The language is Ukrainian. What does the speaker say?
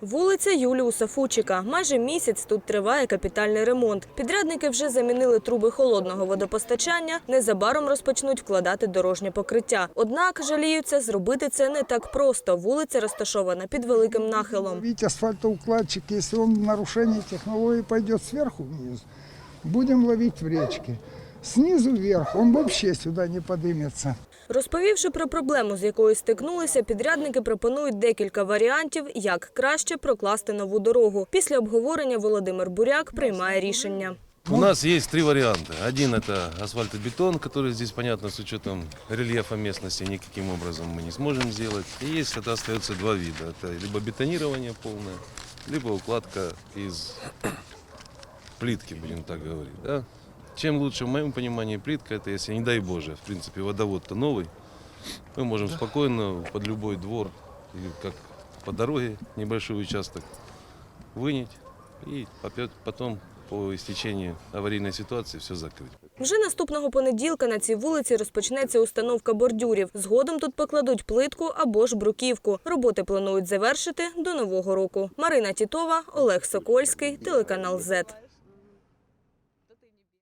Вулиця Юліуса Фучика. Майже місяць тут триває капітальний ремонт. Підрядники вже замінили труби холодного водопостачання. Незабаром розпочнуть вкладати дорожнє покриття. Однак жаліються, зробити це не так просто. Вулиця розташована під великим нахилом. Ведь асфальтоукладчик, если он нарушение технологии пойдет сверху вниз, будем ловить в речке. Снизу вверх он вообще сюда не подымется. Розповівши про проблему, з якою стикнулися, підрядники пропонують декілька варіантів, як краще прокласти нову дорогу. Після обговорення Володимир Буряк приймає рішення. У нас есть три варианта. Один это асфальтобетон, который здесь, понятно, с учетом рельефа местности никаким образом мы не сможем сделать. И есть, это остается два вида. Это либо бетонирование полное, либо укладка из плитки, будем так говорить. Да? Чем лучше, в моем понимании, плитка, это если, не дай Боже, в принципе, водовод-то новый, мы можем спокойно под любой двор, или как по дороге небольшой участок, вынять и опять потом по истечении аварийной ситуации все закрыть. Вже наступного понеділка на цій вулиці розпочнеться установка бордюрів. Згодом тут покладуть плитку або ж бруківку. Роботи планують завершити до нового року. Марина Тітова, Олег Сокольський, телеканал ЗЕТ.